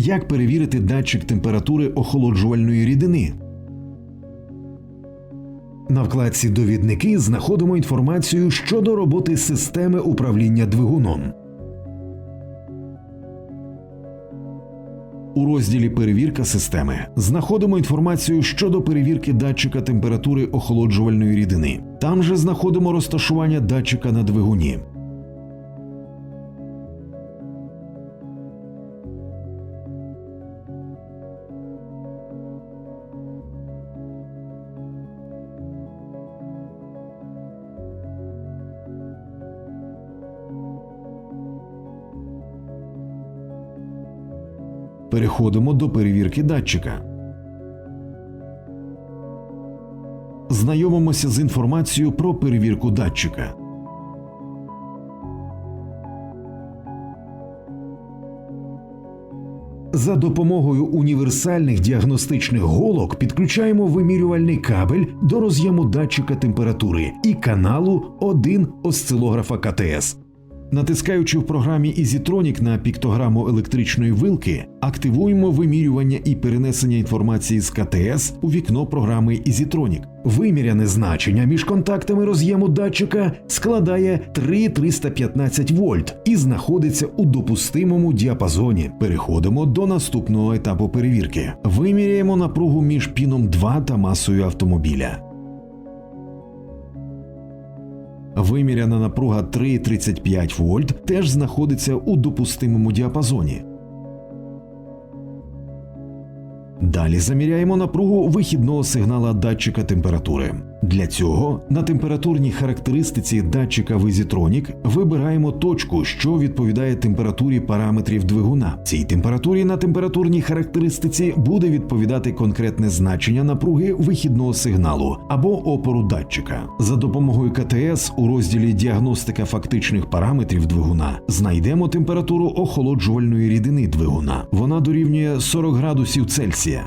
як перевірити датчик температури охолоджувальної рідини. На вкладці Довідники знаходимо інформацію щодо роботи системи управління двигуном. У розділі Перевірка системи знаходимо інформацію щодо перевірки датчика температури охолоджувальної рідини. Там же знаходимо розташування датчика на двигуні. Переходимо до перевірки датчика. Знайомимося з інформацією про перевірку датчика. За допомогою універсальних діагностичних голок підключаємо вимірювальний кабель до роз'єму датчика температури і каналу 1 осцилографа КТС. Натискаючи в програмі EasyTronic на піктограму електричної вилки, активуємо вимірювання і перенесення інформації з КТС у вікно програми EasyTronic. Виміряне значення між контактами роз'єму датчика складає 3,315 вольт і знаходиться у допустимому діапазоні. Переходимо до наступного етапу перевірки. Виміряємо напругу між піном 2 та масою автомобіля. Виміряна напруга 3,35 вольт теж знаходиться у допустимому діапазоні. Далі заміряємо напругу вихідного сигнала датчика температури. Для цього на температурній характеристиці датчика Visitronic вибираємо точку, що відповідає температурі параметрів двигуна. Цій температурі на температурній характеристиці буде відповідати конкретне значення напруги вихідного сигналу або опору датчика. За допомогою КТС у розділі Діагностика фактичних параметрів двигуна знайдемо температуру охолоджувальної рідини двигуна. Вона дорівнює 40 градусів Цельсія.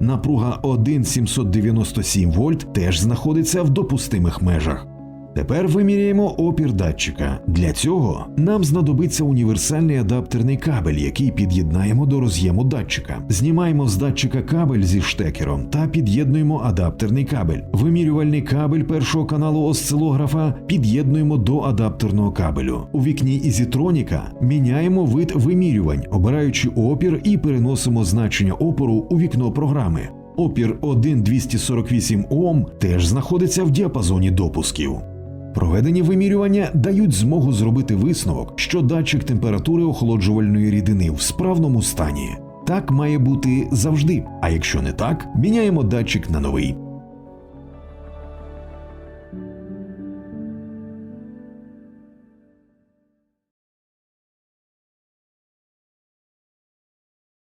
Напруга 1,797 вольт теж знаходиться в допустимих межах. Тепер виміряємо опір датчика. Для цього нам знадобиться універсальний адаптерний кабель, який під'єднаємо до роз'єму датчика. Знімаємо з датчика кабель зі штекером та під'єднуємо адаптерний кабель. Вимірювальний кабель першого каналу осцилографа під'єднуємо до адаптерного кабелю. У вікні Ізітроніка міняємо вид вимірювань, обираючи опір і переносимо значення опору у вікно програми. Опір 1,248 Ом теж знаходиться в діапазоні допусків. Проведені вимірювання дають змогу зробити висновок, що датчик температури охолоджувальної рідини в справному стані. Так має бути завжди. А якщо не так, міняємо датчик на новий.